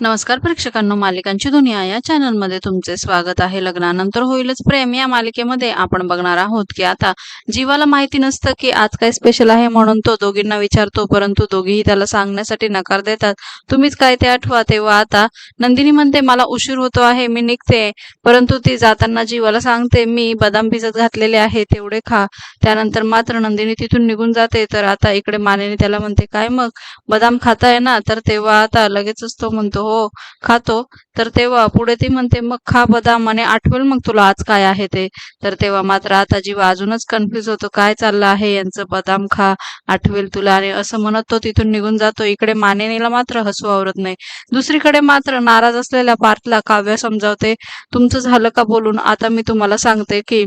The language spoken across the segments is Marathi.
नमस्कार प्रेक्षकांनो मालिकांची दुनिया या चॅनलमध्ये तुमचे स्वागत आहे. लग्नानंतर होईलच प्रेम. या मालिकेमध्ये आपण बघणार आहोत की आता जीवाला माहिती नसतं की आज काय स्पेशल आहे म्हणून तो दोघींना विचारतो परंतु दोघीही त्याला सांगण्यासाठी नकार देतात. तुम्हीच काय ते आठवा तेव्हा आता नंदिनी म्हणते मला उशीर होतो आहे मी निघते. परंतु ती जाताना जीवाला सांगते मी बदाम भिजत घातलेले आहे तेवढे खा. त्यानंतर मात्र नंदिनी तिथून निघून जाते. तर आता इकडे मानेने त्याला म्हणते काय मग? बदाम खाताय ना? तर तेव्हा आता लगेचच तो म्हणतो हो खातो. तर तेव्हा पुढे ती म्हणते मग खा बदाम. आणि आठवेल मग तुला आज काय आहे ते. तर तेव्हा मात्र आता जीवा अजूनच कन्फ्युज होतो काय चाललं आहे यांचं बदाम खा आठवेल तुला. आणि असं म्हणत तो तिथून निघून जातो. इकडे मानेनीला मात्र हसू आवरत नाही. दुसरीकडे मात्र नाराज असलेल्या पार्थला काव्य समजावते तुमचं झालं का बोलून? आता मी तुम्हाला सांगते की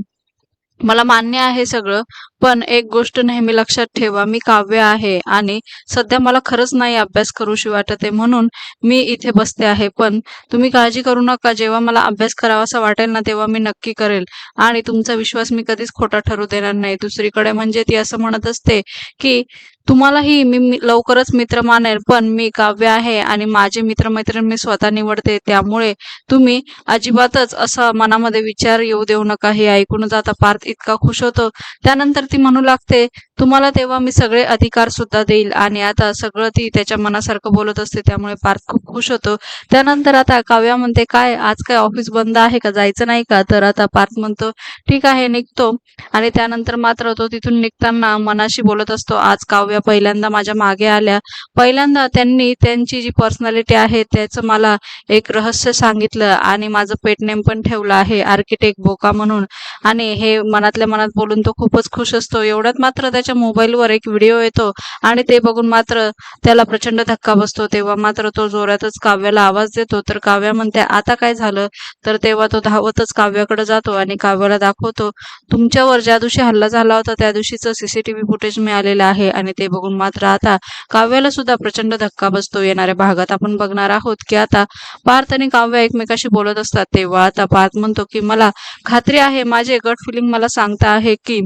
मला मान्य आहे सगळं पण एक गोष्ट नेहमी लक्षात ठेवा मी काव्य आहे आणि सध्या मला खरंच नाही अभ्यास करूशी वाटत आहे. म्हणून मी इथे बसते आहे. पण तुम्ही काळजी करू नका. जेव्हा मला अभ्यास करावासा वाटेल ना तेव्हा मी नक्की करेल. आणि तुमचा विश्वास मी कधीच खोटा ठरू देणार नाही. दुसरीकडे म्हणजे ती असं म्हणत असते की तुम्हालाही मी लवकरच मित्र मानेल पण मी काव्य आहे आणि माझे मित्रमैत्रीण मी स्वतः निवडते. त्यामुळे तुम्ही अजिबातच असा मनामध्ये विचार येऊ देऊ नका. हे ऐकूनच आता पार्थ इतका खुश होतो. त्यानंतर ती म्हणू लागते. तुम्हाला तेव्हा मी सगळे अधिकार सुद्धा देईल. आणि आता सगळं ती त्याच्या मनासारखं बोलत असते त्यामुळे पार्थ खूप खुश होतो. त्यानंतर आता काव्या म्हणते काय आज काय ऑफिस बंद आहे का? जायचं नाही का? तर आता पार्थ म्हणतो ठीक आहे निघतो. आणि त्यानंतर मात्र तो तिथून निघताना मनाशी बोलत असतो आज काव्या पहिल्यांदा माझ्या मागे आल्या. पहिल्यांदा त्यांनी त्यांची जी पर्सनॅलिटी आहे त्याचं मला एक रहस्य सांगितलं आणि माझं पेटनेम पण ठेवलं आहे आर्किटेक्ट बोका म्हणून. आणि हे मनातल्या मनात बोलून तो खूपच खुश असतो. एवढ्यात मात्र त्याच्या मोबाईलवर एक व्हिडिओ येतो आणि ते बघून मात्र त्याला प्रचंड धक्का बसतो. तेव्हा मात्र तो जोरातच काव्याला आवाज देतो. तर काव्या म्हणते आता काय झालं? तर तेव्हा तो धावतच काव्याकडे जातो आणि काव्याला दाखवतो तुमच्यावर ज्या दिवशी हल्ला झाला होता त्या दिवशीचं सीसीटीव्ही फुटेज मिळालेलं आहे. आणि ते बघून मात्र आता काव्याला सुद्धा प्रचंड धक्का बसतो. येणाऱ्या भागात आपण बघणार आहोत की आता पार्थ आणि काव्य एकमेकाशी बोलत असतात. तेव्हा आता पार्थ म्हणतो की मला खात्री आहे माझे गट फिलिंग मला सांगता आहे की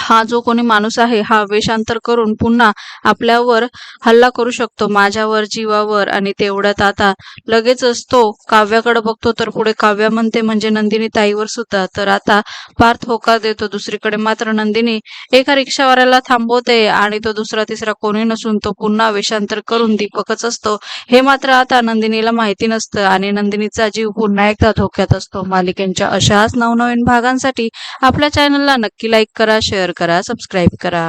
हा जो कोणी माणूस आहे हा वेषांतर करून पुन्हा आपल्यावर हल्ला करू शकतो. माझ्यावर जीवावर आणि तेवढ्यात आता लगेचच तो काव्याकडे बघतो तर पुढे काव्य म्हणते म्हणजे नंदिनी ताईवर सुद्धा. तर आता पार्थ होकार देतो दुसरीकडे. मात्र नंदिनी एका रिक्षावाल्याला थांबवते आणि तो दुसरा तिसरा कोणी नसून तो पुन्हा वेषांतर करून दीपकच असतो. हे मात्र आता नंदिनीला माहिती नसतं आणि नंदिनीचा जीव पुन्हा एकदा धोक्यात असतो. मालिकेच्या अशाच नवनवीन भागांसाठी आपल्या चॅनलला नक्की लाईक करा शेअर करा सबस्क्राईब करा.